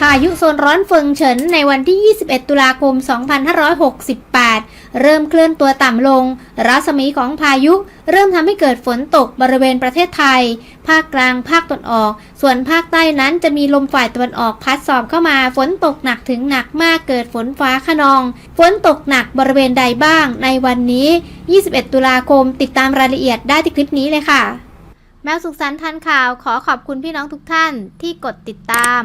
พายุโซนร้อนเฟิงเฉินในวันที่ 21 ตุลาคม 2568 เริ่มเคลื่อนตัวต่ำลง รัศมีของพายุเริ่มทำให้เกิดฝนตกบริเวณประเทศไทย ภาคกลาง ภาคตะวันออก ส่วนภาคใต้นั้นจะมีลมฝ่ายตะวันออกพัดสอบเข้ามา ฝนตกหนักถึงหนักมากเกิดฝนฟ้าขนอง ฝนตกหนักบริเวณใดบ้าง ในวันนี้ 21 ตุลาคม ติดตามรายละเอียดได้ที่คลิปนี้เลยค่ะ แมวสุขสันต์ทันข่าวขอขอบคุณพี่น้องทุกท่านที่กดติดตาม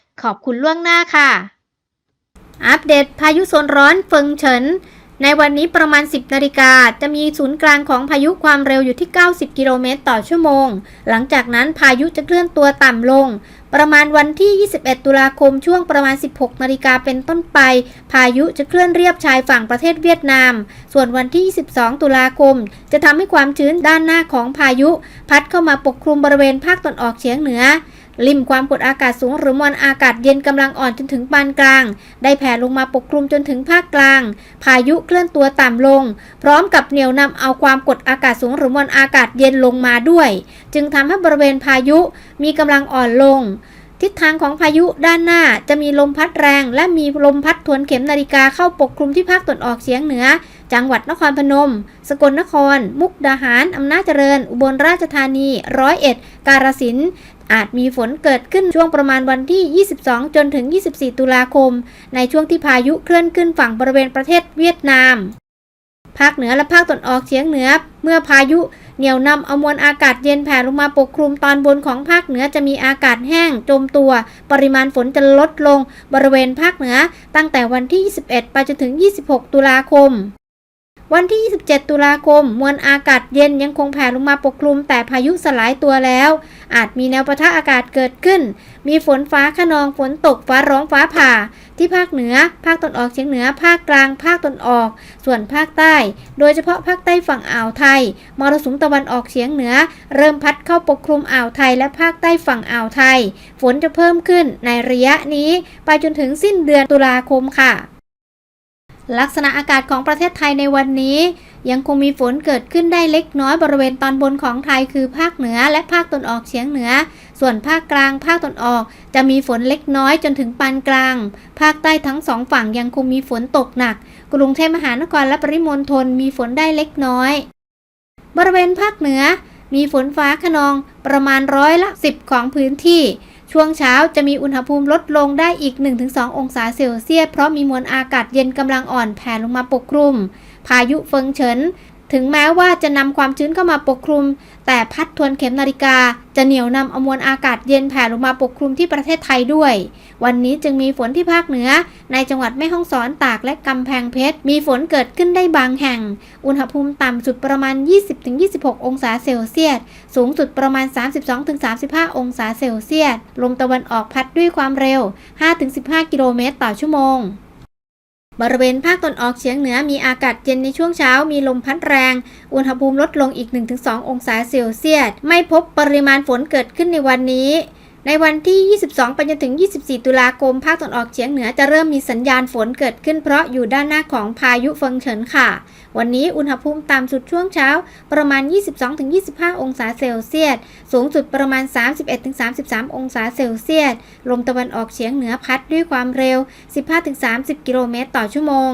ขอบคุณล่วงหน้าค่ะ อัปเดตพายุโซนร้อนเฟิงเฉิน ในวันนี้ประมาณ 10 นาฬิกา จะมีศูนย์กลางของพายุความเร็วอยู่ที่ 90 กิโลเมตรต่อชั่วโมง หลังจากนั้นพายุจะเคลื่อนตัวต่ำลง ประมาณวันที่ 21 ตุลาคมช่วงประมาณ 16 นาฬิกาเป็นต้นไป พายุจะเคลื่อนเรียบชายฝั่งประเทศเวียดนาม ส่วนวันที่ 22 ตุลาคม จะทำให้ความชื้นด้านหน้าของพายุ พัดเข้ามาปกคลุมบริเวณภาคตะวันออกเฉียงเหนือ ริมความกดอากาศสูงหรือมวลอากาศเย็นกำลังอ่อนจนถึงปานกลาง ได้แผ่ลงมาปกคลุมจนถึงภาคกลาง พายุเคลื่อนตัวต่ำลง พร้อมกับเหนี่ยวนำเอาความกดอากาศสูงหรือมวลอากาศเย็นลงมาด้วย จึงทำให้บริเวณพายุมีกำลังอ่อนลงทิศทางของพายุด้านหน้าจะมีลมพัดแรง และมีลมพัดทวนเข็มนาฬิกาเข้าปกคลุมที่ภาคตะวันออกเฉียงเหนือ จังหวัดนครพนม สกลนคร มุกดาหาร อำนาจเจริญ อุบลราชธานี ร้อยเอ็ด กาฬสินธุ์อาจมีฝนเกิดขึ้นช่วงประมาณวันที่ 22 จนถึง 24 ตุลาคม ในช่วงที่พายุเคลื่อนขึ้นฝั่งบริเวณประเทศเวียดนาม ภาคเหนือและภาคตะวันออกเฉียงเหนือ เมื่อพายุเหนี่ยวนำเอามวลอากาศเย็นแผ่ลงมาปกคลุมตอนบนของภาคเหนือจะมีอากาศแห้ง จมตัว ปริมาณฝนจะลดลง บริเวณภาคเหนือตั้งแต่วันที่ 21 ไปจนถึง 26 ตุลาคม วันที่ 27 ตุลาคม มวลอากาศเย็นยังคงแผ่ลงมาปกคลุม แต่พายุสลายตัวแล้ว อาจมีแนวปะทะอากาศเกิดขึ้น มีฝนฟ้าขนองฝนตกฟ้าร้องฟ้าผ่า ที่ภาคเหนือ ภาคตะวันออกเฉียงเหนือ ภาคกลาง ภาคตะวันออก ส่วนภาคใต้ โดยเฉพาะภาคใต้ฝั่งอ่าวไทย มรสุมตะวันออกเฉียงเหนือ เริ่มพัดเข้าปกคลุมอ่าวไทย และภาคใต้ฝั่งอ่าวไทย ฝนจะเพิ่มขึ้นในระยะนี้ ไปจนถึงสิ้นเดือนตุลาคมค่ะ ลักษณะอากาศของประเทศไทยในวันนี้ ยังคงมีฝนเกิดขึ้นได้เล็กน้อยบริเวณตอนบนของไทยคือภาคเหนือและภาคตะวันออกเฉียงเหนือ ส่วนภาคกลางภาคตะวันออก จะมีฝนเล็กน้อยจนถึงปานกลาง ภาคใต้ทั้งสองฝั่งยังคงมีฝนตกหนัก กรุงเทพมหานครและปริมณฑลมีฝนได้เล็กน้อย บริเวณภาคเหนือ มีฝนฟ้าขนองประมาณร้อยละ 10 ของพื้นที่ ช่วงเช้าจะมีอุณหภูมิลดลงได้อีก 1-2 องศาเซลเซียส เพราะมีมวลอากาศเย็นกำลังอ่อนแผ่ลงมาปกคลุม พายุเฟิงเฉิน ถึงแม้ว่าจะนำความชื้นเข้ามาปกคลุม แต่พัดทวนเข็มนาฬิกา จะเหนี่ยวนำเอามวลอากาศเย็นแผ่ลงมาปกคลุมที่ประเทศไทยด้วย วันนี้จึงมีฝนที่ภาคเหนือ ในจังหวัดแม่ฮ่องสอนตากและกำแพงเพชร มีฝนเกิดขึ้นได้บางแห่ง อุณหภูมิต่ำสุดประมาณ 20-26 องศาเซลเซียส สูงสุดประมาณ 32-35 องศาเซลเซียส ลมตะวันออกพัดด้วยความเร็ว 5-15 กิโลเมตรต่อชั่วโมง บริเวณภาคตะวันออกเฉียงเหนือมีอากาศเย็นในช่วงเช้ามีลมพัดแรง อุณหภูมิลดลงอีก 1-2 องศาเซลเซียส ไม่พบปริมาณฝนเกิดขึ้นในวันนี้ ในวันที่ 22 ไปจนถึง 24 ตุลาคม ภาคตะวันออกเฉียงเหนือจะเริ่มมีสัญญาณฝนเกิดขึ้นเพราะอยู่ด้านหน้าของพายุเฟิงเฉินค่ะ วันนี้อุณหภูมิต่ำสุดช่วงเช้าประมาณ 22-25 องศาเซลเซียส สูงสุดประมาณ 31-33 องศาเซลเซียส ลมตะวันออกเฉียงเหนือพัดด้วยความเร็ว 15-30 กิโลเมตรต่อชั่วโมง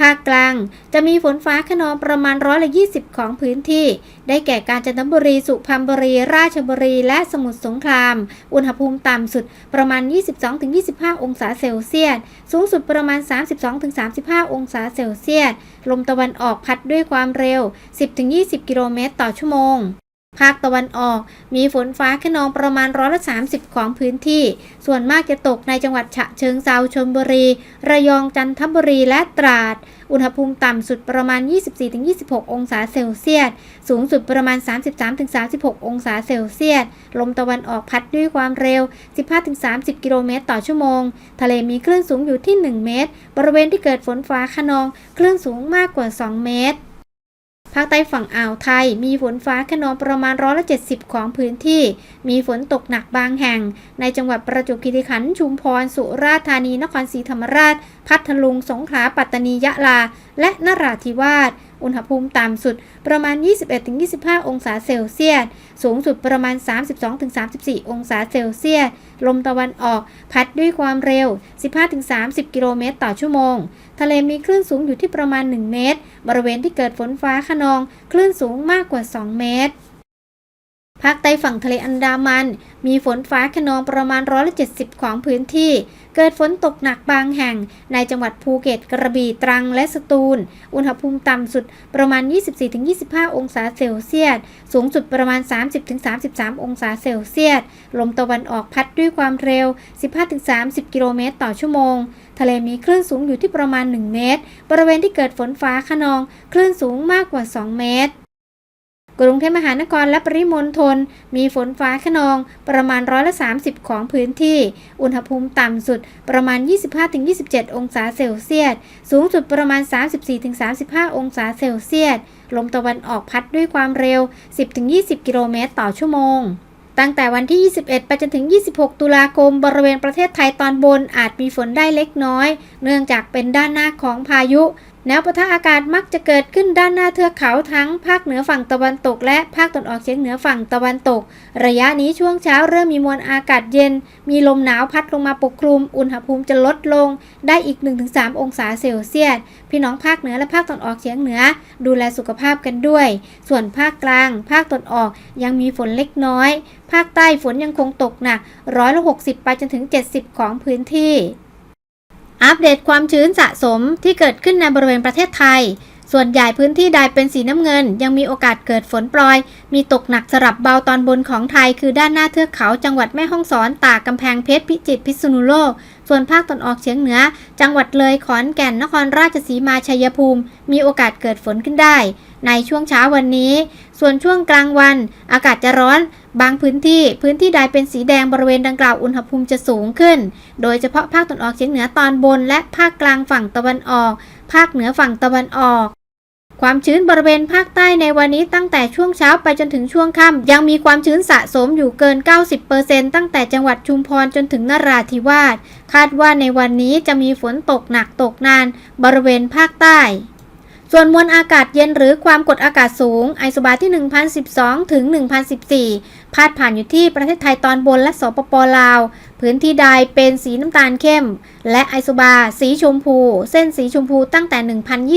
ภาคกลาง จะมีฝนฟ้าขนองประมาณร้อยละ20ของพื้นที่ ได้แก่กาญจนบุรี สุพรรณบุรี ราชบุรี และสมุทรสงคราม อุณหภูมิต่ำสุดประมาณ 22-25 องศาเซลเซียส สูงสุดประมาณ 32-35 องศาเซลเซียส ลมตะวันออกพัดด้วยความเร็ว 10-20 กิโลเมตรต่อชั่วโมง ภาคตะวันออกมีฝนฟ้าขนองประมาณร้อยละ30ของพื้นที่ ส่วนมากจะตกในจังหวัดฉะเชิงเซาชลบุรี ระยองจันทบุรีและตราด อุณหภูมิต่ำสุดประมาณ 24-26 องศาเซลเซียส สูงสุดประมาณ 33-36 องศาเซลเซียส ลมตะวันออกพัดด้วยความเร็ว 15-30 กิโลเมตรต่อชั่วโมง ทะเลมีคลื่นสูงอยู่ที่ 1 เมตร บริเวณที่เกิดฝนฟ้าขนอง คลื่นสูงมากกว่า 2 เมตร ภาคใต้ฝั่งอ่าวไทย มีฝนฟ้าขนองประมาณร้อยละ70 ของพื้นที่ มีฝนตกหนักบางแห่ง ในจังหวัดประจวบคีรีขันธ์ชุมพร สุราษฎร์ธานี นครศรีธรรมราช พัทลุง สงขลา ปัตตานี ยะลา และนราธิวาส อุณหภูมิต่ำสุดประมาณ 21-25 องศาเซลเซียส สูงสุดประมาณ 32-34 องศาเซลเซียส ลมตะวันออกพัดด้วยความเร็ว 15-30 กิโลเมตรต่อชั่วโมง ทะเลมีคลื่นสูงอยู่ที่ประมาณ 1 เมตร บริเวณที่เกิดฝนฟ้าขนอง คลื่นสูงมากกว่า 2 เมตร ภาคใต้ฝั่งทะเลอันดามัน มีฝนฟ้าขนองประมาณร้อยละ70ของพื้นที่ เกิดฝนตกหนักบางแห่ง ในจังหวัดภูเก็ตกระบี่ตรังและสตูล อุณหภูมิต่ำสุดประมาณ 24-25 องศาเซลเซียส สูงสุดประมาณ 30-33 องศาเซลเซียส ลมตะวันออกพัดด้วยความเร็ว 15-30 กิโลเมตรต่อชั่วโมง ทะเลมีคลื่นสูงอยู่ที่ประมาณ 1 เมตร บริเวณที่เกิดฝนฟ้าขนอง คลื่นสูงมากกว่า 2 เมตร กรุงเทพมหานครและปริมณฑลมีฝนฟ้าขนองประมาณร้อยละ 30 ของพื้นที่ อุณหภูมิต่ำสุดประมาณ 25-27 องศาเซลเซียส สูงสุดประมาณ 34-35 องศาเซลเซียส ลมตะวันออกพัดด้วยความเร็ว 10-20 กิโลเมตรต่อชั่วโมงตั้งแต่วันที่ 21 ไปจนถึง 26 ตุลาคม บริเวณประเทศไทยตอนบนอาจมีฝนได้เล็กน้อย เนื่องจากเป็นด้านหน้าของพายุ แนวปะทะอากาศมักจะเกิดขึ้นด้านหน้าเทือกเขาทั้งภาคเหนือฝั่งตะวันตก และภาคตะวันออกเฉียงเหนือฝั่งตะวันตก ระยะนี้ช่วงเช้าเริ่มมีมวลอากาศเย็น มีลมหนาวพัดลงมาปกคลุม อุณหภูมิจะลดลง ได้อีก 1-3 องศาเซลเซียส พี่น้องภาคเหนือและภาคตะวันออกเฉียงเหนือ ดูแลสุขภาพกันด้วย ส่วนภาคกลาง ภาคตะวันออกยังมีฝนเล็กน้อย ภาคใต้ฝนยังคงตกหนักร้อยละ60 ไปจนถึง 70 ของพื้นที่ อัปเดตความชื้นสะสมที่เกิดขึ้นในบริเวณประเทศไทย ส่วนใหญ่พื้นที่ใดเป็นสีน้ำเงิน ยังมีโอกาสเกิดฝนโปรยมีตกหนักสลับเบาตอนบนของไทย คือด้านหน้าเทือกเขาจังหวัดแม่ฮ่องสอน ตากกำแพงเพชรพิจิตรพิษณุโลก ส่วนภาคตอนออกเฉียงเหนือ จังหวัดเลยขอนแก่นนครราชสีมาชัยภูมิ มีโอกาสเกิดฝนขึ้นได้ ในช่วงเช้าวันนี้ ส่วนช่วงกลางวัน อากาศจะร้อน บางพื้นที่พื้นที่ใดเป็นสีแดงบริเวณดังกล่าวอุณหภูมิจะสูงขึ้น โดยเฉพาะภาคตะวันออกเฉียงเหนือตอนบน และภาคกลางฝั่งตะวันออก ภาคเหนือฝั่งตะวันออก ความชื้นบริเวณภาคใต้ในวันนี้ตั้งแต่ช่วงเช้าไปจนถึงช่วงค่ำยังมีความชื้นสะสมอยู่เกิน 90%ตั้งแต่จังหวัดชุมพรจนถึงนราธิวาสคาดว่าในวันนี้จะมีฝนตกหนักตกนาน บริเวณภาคใต้ส่วนมวลอากาศเย็นหรือความกดอากาศสูง ไอโซบาที่ 1012 ถึง 1014 พาดผ่านอยู่ที่ประเทศไทยตอนบนและสปปลาว พื้นที่ใดเป็นสีน้ำตาลเข้ม และไอโซบา สีชมพู เส้นสีชมพูตั้งแต่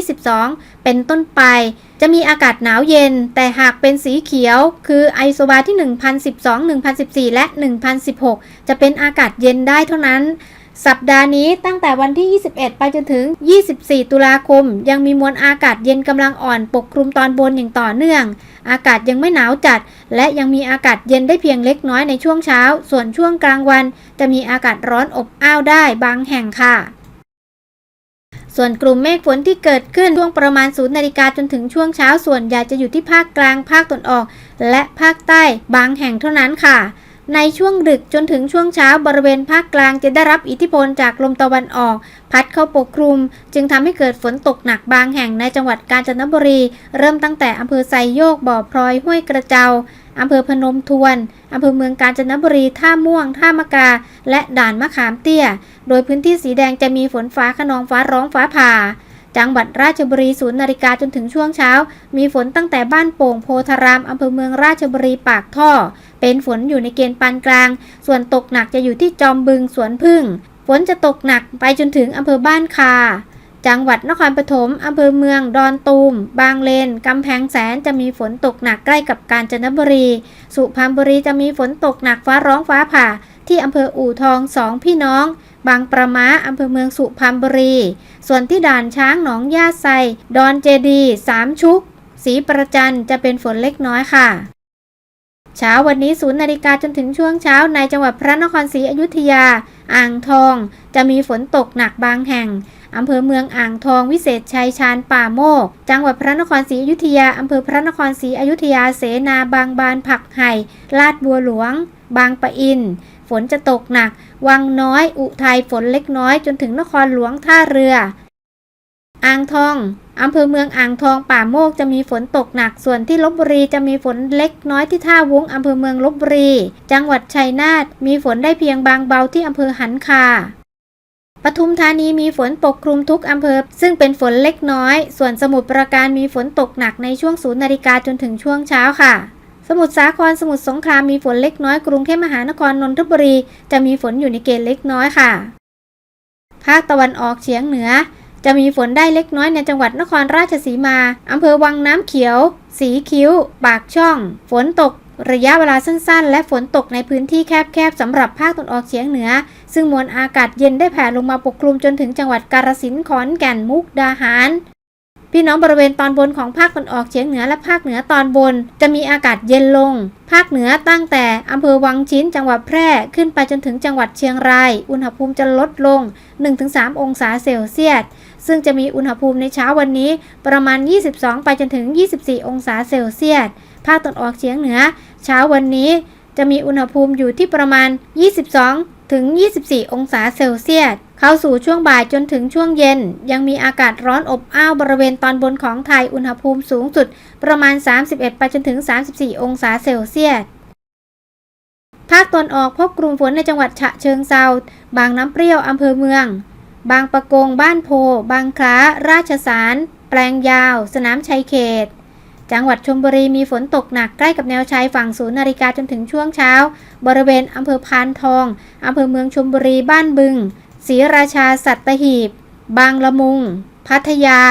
1022 เป็นต้นไป จะมีอากาศหนาวเย็น แต่หากเป็นสีเขียว คือไอโซบาที่ 1012 1014 และ 1016 จะเป็นอากาศเย็นได้เท่านั้น สัปดาห์นี้ตั้งแต่วันที่ 21 ไปจนถึง 24 ตุลาคม ยังมีมวลอากาศเย็นกำลังอ่อนปกคลุมตอนบนอย่างต่อเนื่อง อากาศยังไม่หนาวจัด และยังมีอากาศเย็นได้เพียงเล็กน้อยในช่วงเช้า ส่วนช่วงกลางวัน จะมีอากาศร้อนอบอ้าวได้บางแห่งค่ะ ส่วนกลุ่มเมฆฝนที่เกิดขึ้นช่วงประมาณ0นาฬิกาจนถึงช่วงเช้า ส่วนใหญ่จะอยู่ที่ภาคกลางภาคตะวันออก และภาคใต้บางแห่งเท่านั้นค่ะ ในช่วงดึกจนถึงช่วงเช้าบริเวณภาคกลางจะได้รับอิทธิพลจากลมตะวันออก พัดเข้าปกคลุม จึงทำให้เกิดฝนตกหนักบางแห่งในจังหวัดกาญจนบุรี เริ่มตั้งแต่อำเภอไซโยกบ่อพลอยห้วยกระเจาอำเภอพนมทวนอำเภอเมืองกาญจนบุรี ท่าม่วง ท่ามะกา และด่านมะขามเตี้ย โดยพื้นที่สีแดงจะมีฝนฟ้าขนองฟ้าร้องฟ้าผ่า จังหวัดราชบุรีศูนย์นาฬิกาจนถึงช่วงเช้า มีฝนตั้งแต่บ้านโป่งโพธารามอำเภอเมืองราชบุรีปากท่อ เป็นฝนอยู่ในเกณฑ์ปานกลาง ส่วนตกหนักจะอยู่ที่จอมบึงสวนพึ่ง ฝนจะตกหนักไปจนถึงอำเภอบ้านคา จังหวัดนครปฐมอำเภอเมือง ดอนตูม บางเลน กำแพงแสนจะมีฝนตกหนักใกล้กับกาญจนบุรี สุพรรณบุรีจะมีฝนตกหนักฟ้าร้องฟ้าผ่า ที่อำเภออู่ทองสองพี่น้อง บางประมาอำเภอเมืองสุพรรณบุรี ส่วนที่ด่านช้างหนองย่าไซ ดอนเจดี สามชุก สีประจันจะเป็นฝนเล็กน้อยค่ะ เช้าวันนี้ศูนย์นาฬิกาจนถึงช่วงเช้าในจังหวัดพระนครศรีอยุธยา อ่างทอง จะมีฝนตกหนักบางแห่งอำเภอเมืองอ่างทองวิเศษชัยชาญป่าโมก จังหวัดพระนครศรีอยุธยาอำเภอพระนครศรีอยุธยาเสนาบางบานผักไห่ลาดบัวหลวง บางปะอิน นจะตกหนัก วังน้อย อุทัยฝนเล็กน้อยจนถึงนครหลวงท่าเรือ อ่างทองอำเภอเมืองอ่างทองป่าโมกจะมีฝนตกหนัก ส่วนที่ลบบุรีจะมีฝนเล็กน้อยที่ท่าวุ้งอำเภอเมืองลบบุรี จังหวัดชัยนาทมีฝนได้เพียงบางเบาที่อำเภอหันคาปทุมธานีมีฝนปกคลุมทุกอำเภอ ซึ่งเป็นฝนเล็กน้อย ส่วนสมุทรปราการมีฝนตกหนักในช่วงศูนย์นาฬิกาจนถึงช่วงเช้าค่ะ สมุทรสาครสมุทรสงครามมีฝนเล็กน้อยกรุงเทพมหานครนนทบุรี จะมีฝนอยู่ในเกณฑ์เล็กน้อยค่ะ ภาคตะวันออกเฉียงเหนือ จะมีฝนได้เล็กน้อยในจังหวัดนครราชสีมาอำเภอวังน้ำเขียว สีคิ้ว ปากช่อง ฝนตก ระยะเวลาสั้นๆ และฝนตกในพื้นที่แคบๆสำหรับภาคตะวันออกเฉียงเหนือ ซึ่งมวลอากาศเย็นได้แผ่ลงมาปกคลุมจนถึงจังหวัดกาฬสินธุ์ขอนแก่นมุกดาหาร พี่น้องบริเวณตอนบนของภาคตะวันออกเฉียงเหนือและภาคเหนือตอนบน จะมีอากาศเย็นลง ภาคเหนือตั้งแต่อำเภอวังชิ้นจังหวัดแพร่ขึ้นไปจนถึงจังหวัดเชียงราย อุณหภูมิจะลดลง 1-3 องศาเซลเซียสซึ่งจะมีอุณหภูมิในเช้าวันนี้ประมาณ 22 ไปจนถึง 24 องศาเซลเซียส ภาคตะวันออกเฉียงเหนือ เช้าวันนี้จะมีอุณหภูมิอยู่ที่ประมาณ 22 ถึง 24 องศาเซลเซียส เข้าสู่ช่วงบ่ายจนถึงช่วงเย็น ยังมีอากาศร้อนอบอ้าวบริเวณตอนบนของไทยอุณหภูมิสูงสุดประมาณ 31 ไปจนถึง 34 องศาเซลเซียสภาคตะวันออกพบกลุ่มฝนในจังหวัดฉะเชิงเซาบางน้ำเปรี้ยวอำเภอเมือง บางปะกง บ้านโพ บางคล้า ราชสาร แปลงยาว สนามชัยเขต จังหวัดชลบุรีมีฝนตกหนักใกล้กับแนวชายฝั่งศูนย์นาฬิกาจนถึงช่วงเช้า บริเวณอำเภอพานทองอำเภอเมืองชลบุรีบ้านบึง ศรีราชาสัตหีบ บางละมุง พัทยา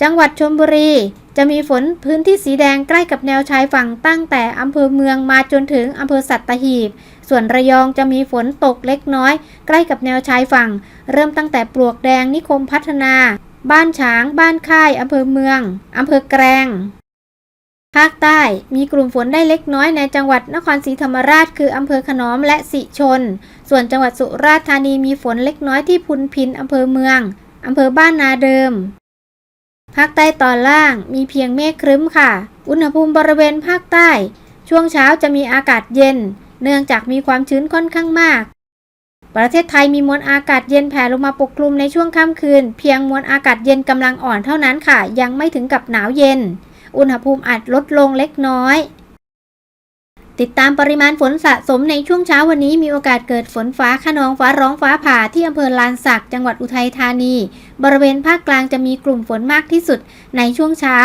จังหวัดชลบุรี จะมีฝนพื้นที่สีแดงใกล้กับแนวชายฝั่งตั้งแต่อำเภอเมืองมาจนถึงอำเภอสัตหีบ ส่วนระยองจะมีฝนตกเล็กน้อย ใกล้กับแนวชายฝั่ง เริ่มตั้งแต่ปลวกแดงนิคมพัฒนา บ้านฉาง บ้านค่ายอำเภอเมืองอำเภอแกลง ภาคใต้มีกลุ่มฝนได้เล็กน้อยในจังหวัดนครศรีธรรมราช คืออำเภอขนอมและสิชน ส่วนจังหวัดสุราษฎร์ธานีมีฝนเล็กน้อยที่พุนพินอำเภอเมืองอำเภอบ้านนาเดิม ภาคใต้ตอนล่างมีเพียงเมฆครึ้มค่ะ อุณหภูมิบริเวณภาคใต้ ช่วงเช้าจะมีอากาศเย็น เนื่องจากมีความชื้นค่อนข้างมาก ประเทศไทยมีมวลอากาศเย็นแผ่ลงมาปกคลุมในช่วงค่ำคืน เพียงมวลอากาศเย็นกำลังอ่อนเท่านั้นค่ะ ยังไม่ถึงกับหนาวเย็น อุณหภูมิอาจลดลงเล็กน้อย ติดตามปริมาณฝนสะสมในช่วงเช้าวันนี้มีโอกาสเกิดฝนฟ้าขนองฟ้าร้องฟ้าผ่าที่อำเภอลานสักจังหวัดอุทัยธานี บริเวณภาคกลางจะมีกลุ่มฝนมากที่สุดในช่วงเช้า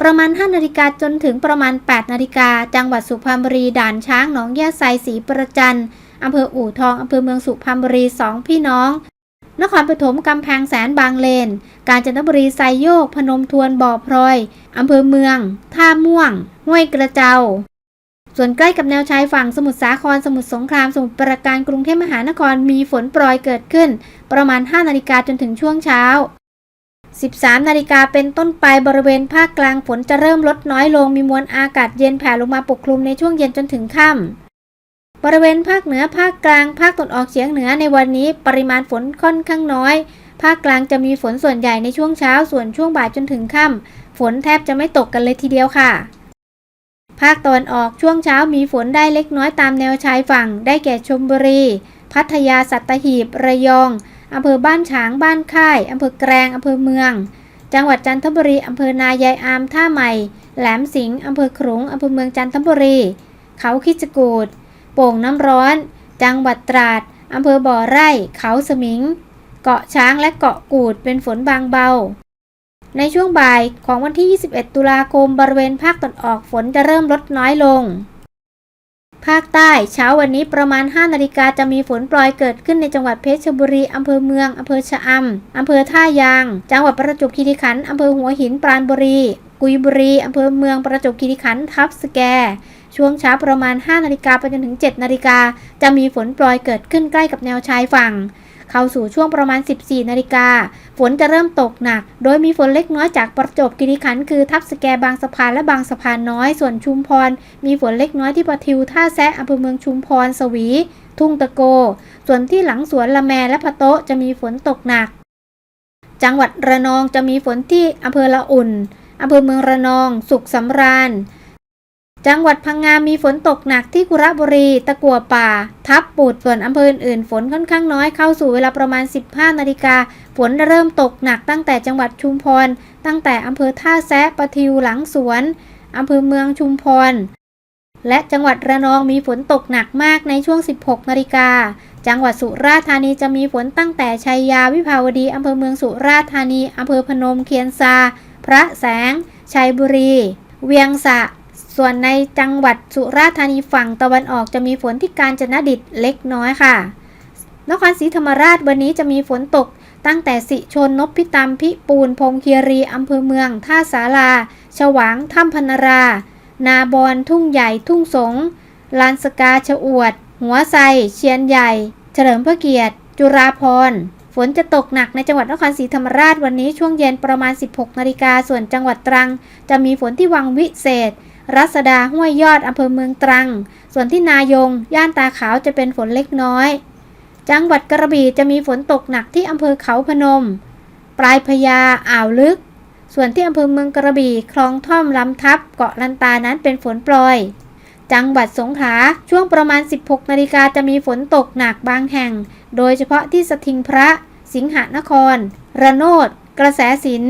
ประมาณ 5 นาฬิกาจนถึงประมาณ 8 นาฬิกา จังหวัดสุพรรณบุรี ด่านช้าง หนองยาไซศรีประจัน อำเภออู่ทอง อำเภอเมืองสุพรรณบุรีสองพี่น้อง นครปฐมกำแพงแสนบางเลน กาญจนบุรีไซโยก พนมทวนบ่อพลอยอำเภอเมือง ท่าม่วง ห้วยกระเจ้าส่วนใกล้กับแนวชายฝั่งสมุทรสาคร สมุทรสงคราม สมุทรปราการกรุงเทพมหานครมีฝนโปรยเกิดขึ้น ประมาณ 5 นาฬิกาจนถึงช่วงเช้า 13 นาฬิกาเป็นต้นไปบริเวณภาคกลางฝนจะเริ่มลดน้อยลงมีมวลอากาศเย็นแผ่ลงมาปกคลุมในช่วงเย็นจนถึงค่ำ บริเวณภาคเหนือภาคกลาง ภาคตะวันออกเฉียงเหนือในวันนี้ปริมาณฝนค่อนข้างน้อย ภาคกลางจะมีฝนส่วนใหญ่ในช่วงเช้าส่วนช่วงบ่ายจนถึงค่ำฝนแทบจะไม่ตกกันเลยทีเดียวค่ะ ภาคตะวันออกช่วงเช้ามีฝนได้เล็กน้อยตามแนวชายฝั่ง ได้แก่ชลบุรี พัทยาสัตหีบ ระยองอำเภอบ้านฉางบ้านค่ายอำเภอแกลงอำเภอเมือง จังหวัดจันทบุรีอำเภอนายายอามท่าใหม่ แหลมสิงห์อำเภอขลุงอำเภอเมืองจันทบุรี เขาคิจกูด โป่งน้ำร้อน จังหวัดตราดอำเภอบ่อไร่ เขาสมิง เกาะช้างและเกาะกูดเป็นฝนบางเบา ในช่วงบ่ายของวันที่ 21 ตุลาคมบริเวณภาคตะวันออกฝนจะเริ่มลดน้อยลง ภาคใต้เช้าวันนี้ประมาณ 5 นาฬิกาจะมีฝนโปรยเกิดขึ้นในจังหวัดเพชรบุรีอำเภอเมืองอำเภอชะอำอำเภอท่ายาง จังหวัดประจวบคีรีขันธ์อำเภอหัวหินปราณบุรี กุยบุรีอำเภอเมืองประจวบคีรีขันธ์ทับสแก ช่วงเช้าประมาณ 5 นาฬิกาไปจนถึง 7 นาฬิกา จะมีฝนโปรยเกิดขึ้นใกล้กับแนวชายฝั่ง เข้าสู่ช่วงประมาณ 14 นาฬิกา ฝนจะเริ่มตกหนัก โดยมีฝนเล็กน้อยจากประจบคีรีขันคือทับสแกบางสะพานและบางสะพานน้อย ส่วนชุมพร มีฝนเล็กน้อยที่ปะทิวท่าแซะอำเภอเมืองชุมพร สวี ทุ่งตะโก ส่วนที่หลังสวนละแมและพะโตะจะมีฝนตกหนัก จังหวัดระนองจะมีฝนที่อำเภอละอุ่นอำเภอเมืองระนอง สุขสำราญ จังหวัดพังงามีฝนตกหนักที่กุระบุรี ตะกัวป่า ทับปูดส่วนอำเภออื่นฝนค่อนข้างน้อยเข้าสู่เวลาประมาณ 15 นาฬิกา ฝนเริ่มตกหนักตั้งแต่จังหวัดชุมพร ตั้งแต่อำเภอท่าแซะปะทิวหลังสวนอำเภอเมืองชุมพร และจังหวัดระนองมีฝนตกหนักมากในช่วง 16 นาฬิกา จังหวัดสุราษฎร์ธานีจะมีฝนตั้งแต่ชัยยาวิภาวดีอำเภอเมืองสุราษฎร์ธานีอำเภอพนมเคียนซา พระแสง ชัยบุรี เวียงสะ ส่วนในจังหวัดสุราษฎร์ธานีฝั่งตะวันออกจะมีฝนที่กาญจนดิตเล็กน้อยค่ะ นครศรีธรรมราชวันนี้จะมีฝนตก ตั้งแต่สิชนนพิตามพิปูนพงคีรีอำเภอเมือง ท่าสาราฉวางถ้ำพนรา นาบอนทุ่งใหญ่ทุ่งสงลานสกาชะอวด หัวไซเชียนใหญ่ เฉลิมพระเกียรติ จุฬาพรณ์ฝนจะตกหนักในจังหวัดนครศรีธรรมราชวันนี้ช่วงเย็นประมาณ 16 นาฬิกาส่วนจังหวัดตรัง จะมีฝนที่วังวิเศษ รัศดาห้วยยอดอำเภอเมืองตรัง ส่วนที่นายง ย่านตาขาวจะเป็นฝนเล็กน้อย จังหวัดกระบี่จะมีฝนตกหนักที่อำเภอเขาพนม ปลายพญาอ่าวลึก ส่วนที่อำเภอเมืองกระบี่คลองท่อมลำทับเกาะลันตานั้นเป็นฝนโปรยจังหวัดสงขลาช่วงประมาณ 16นาฬิกาจะมีฝนตกหนักบางแห่ง โดยเฉพาะที่สถิงพระ สิงหนคร ระโนด กระแสสิน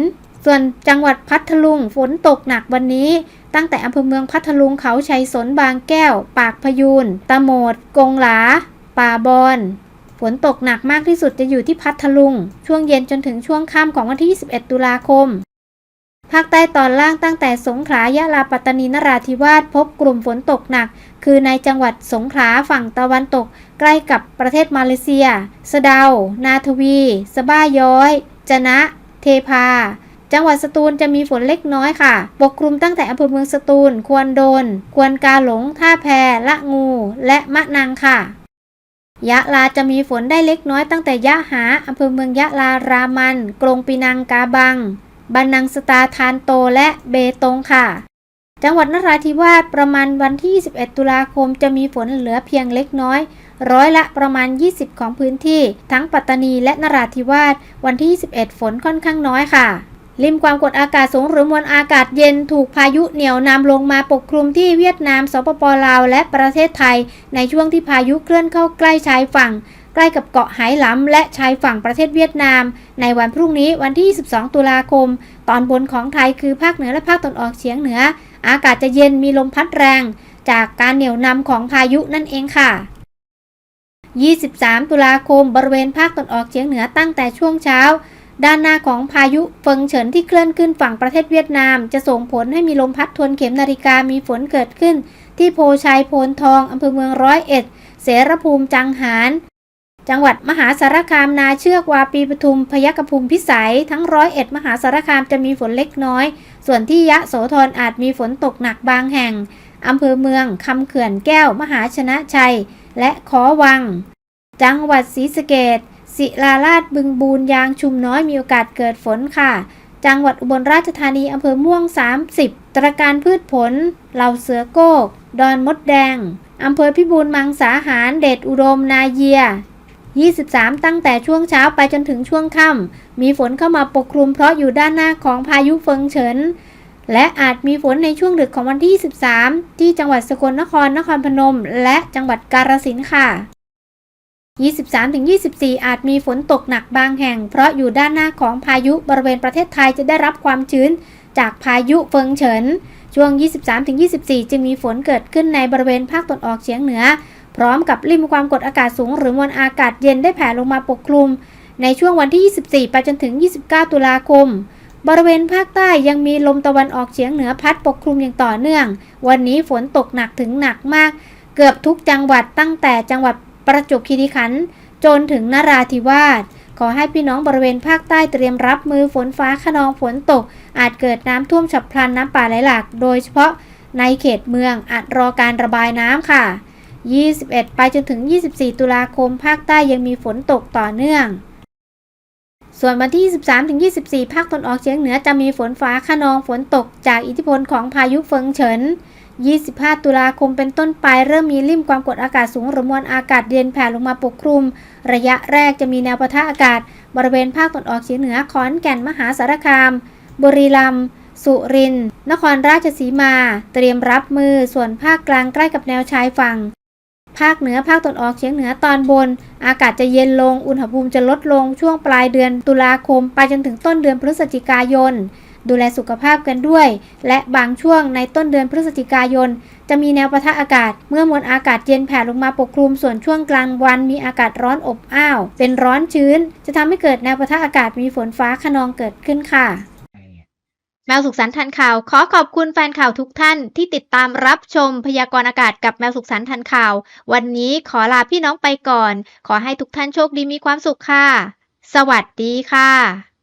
ส่วนจังหวัดพัทลุงฝนตกหนักวันนี้ ตั้งแต่อำเภอเมืองพัทลุงเขาชัยสนบางแก้ว ปากพยูนตะโหมด กงหลา ป่าบอนฝนตกหนักมากที่สุดจะอยู่ที่พัทลุง ช่วงเย็นจนถึงช่วงค่ำของวันที่ 21 ตุลาคม ภาคใต้ตอนล่างตั้งแต่สงขลายะลาปัตตานีนราธิวาสพบกลุ่มฝนตกหนัก คือในจังหวัดสงขลาฝั่งตะวันตก ใกล้กับประเทศมาเลเซีย สะเดา นาทวี สบ้าย้อย จะนะ เทพา จังหวัดสตูลจะมีฝนเล็กน้อยค่ะ ปกคลุมตั้งแต่อำเภอเมืองสตูล ควรโดน ควรกาหลง ท่าแพละงู และมะนังค่ะ ยะลาจะมีฝนได้เล็กน้อยตั้งแต่ยะหาอำเภอเมืองยะลารามัน กรงปีนังกาบัง บันนังสตาทานโตและเบตงค่ะ จังหวัดนราธิวาสประมาณวันที่ 21 ตุลาคมจะมีฝนเหลือเพียงเล็กน้อยร้อยละประมาณ 20 ของพื้นที่ ทั้งปัตตานีและนราธิวาสวันที่ 21 ฝนค่อนข้างน้อยค่ะ ริมความกดอากาศสูงหรือมวลอากาศเย็นถูกพายุเหนี่ยวนำลงมาปกคลุมที่เวียดนาม สปปลาว และประเทศไทย ในช่วงที่พายุเคลื่อนเข้าใกล้ชายฝั่ง ใกล้กับเกาะไหหลำและชายฝั่งประเทศเวียดนาม ในวันพรุ่งนี้วันที่ 22 ตุลาคม ตอนบนของไทยคือภาคเหนือและภาคตะวันออกเฉียงเหนือ อากาศจะเย็นมีลมพัดแรง จากการเหนี่ยวนำของพายุนั่นเองค่ะ23 ตุลาคม บริเวณภาคตะวันออกเฉียงเหนือตั้งแต่ช่วงเช้า ด้านหน้าของพายุเฟิงเฉินที่เคลื่อนขึ้นฝั่งประเทศเวียดนาม จะส่งผลให้มีลมพัดทวนเข็มนาฬิกามีฝนเกิดขึ้น ที่โพชัยโพนทองอำเภอเมืองร้อยเอ็ด เสรภูมิจังหาร จังหวัดมหาสารคามนาเชือกวาปีปทุมพยัคฆภูมิพิสัย ทั้งร้อยเอ็ดมหาสารคามจะมีฝนเล็กน้อย ส่วนที่ยะโสธรอาจมีฝนตกหนักบางแห่งอำเภอเมืองคำเขื่อนแก้ว มหาชนะชัย และขอวัง จังหวัดศรีสะเกด ศิลาราชบึงบูนยางชุมน้อยมีโอกาสเกิดฝนค่ะ จังหวัดอุบลราชธานีอำเภอม่วง 30 ตระการพืชผล เหล่าเสือโกก ดอนมดแดงอำเภอพิบูลมังสาหาร เดชอุดมนาเยีย 23 ตั้งแต่ช่วงเช้าไปจนถึงช่วงค่ำมีฝนเข้ามาปกคลุมเพราะอยู่ด้านหน้าของพายุเฟิงเฉินและอาจมีฝนในช่วงดึกของวันที่23ที่จังหวัดสกลนคร นครพนม และจังหวัดกาฬสินธุ์ค่ะ 23-24 อาจมีฝนตกหนักบางแห่ง เพราะอยู่ด้านหน้าของพายุบริเวณประเทศไทยจะได้รับความชื้น จากพายุเฟิงเฉิน ช่วง 23-24จึงมีฝนเกิดขึ้นในบริเวณภาคตะวันออกเฉียงเหนือ พร้อมกับริมความกดอากาศสูงหรือมวลอากาศเย็นได้แผ่ลงมาปกคลุม ในช่วงวันที่ 24 ไปจนถึง 29 ตุลาคม บริเวณภาคใต้ยังมีลมตะวันออกเฉียงเหนือพัดปกคลุมอย่างต่อเนื่อง วันนี้ฝนตกหนักถึงหนักมาก เกือบทุกจังหวัดตั้งแต่จังหวัด ประจวบคีรีขันธ์จนถึงนราธิวาสขอให้พี่น้องบริเวณภาคใต้เตรียมรับมือฝนฟ้าขนองฝนตก อาจเกิดน้ำท่วมฉับพลันน้ำป่าไหลหลาก โดยเฉพาะในเขตเมืองอาจรอการระบายน้ำค่ะ 21 ไปจนถึง 24 ตุลาคม ภาคใต้ยังมีฝนตกต่อเนื่อง ส่วนวันที่ 23-24 ภาคตะวันออกเฉียงเหนือจะมีฝนฟ้าขนองฝนตกจากอิทธิพลของพายุเฟิงเฉิน 25 ตุลาคมเป็นต้นไปเริ่มมีริมความกดอากาศสูงหรือมวลอากาศเย็นแผ่ลงมาปกคลุม ระยะแรกจะมีแนวปะทะอากาศ บริเวณภาคตะวันออกเฉียงเหนือขอนแก่นมหาสารคาม บุรีรัมย์สุรินทร์นครราชสีมา เตรียมรับมือส่วนภาคกลางใกล้กับแนวชายฝั่ง ภาคเหนือภาคตะวันออกเฉียงเหนือตอนบน อากาศจะเย็นลงอุณหภูมิจะลดลงช่วงปลายเดือนตุลาคม ไปจนถึงต้นเดือนพฤศจิกายน ดูแลสุขภาพกันด้วย และบางช่วงในต้นเดือนพฤศจิกายน จะมีแนวปะทะอากาศ เมื่อมวลอากาศเย็นแผ่ลงมาปกคลุมส่วนช่วงกลางวันมีอากาศร้อนอบอ้าว เป็นร้อนชื้น จะทำให้เกิดแนวปะทะอากาศมีฝนฟ้าขนองเกิดขึ้นค่ะแมวสุขสันต์ทันข่าว ขอขอบคุณแฟนข่าวทุกท่านที่ติดตามรับชมพยากรณ์อากาศกับแมวสุขสันต์ทันข่าว วันนี้ขอลาพี่น้องไปก่อน ขอให้ทุกท่านโชคดีมีความสุขค่ะ สวัสดีค่ะ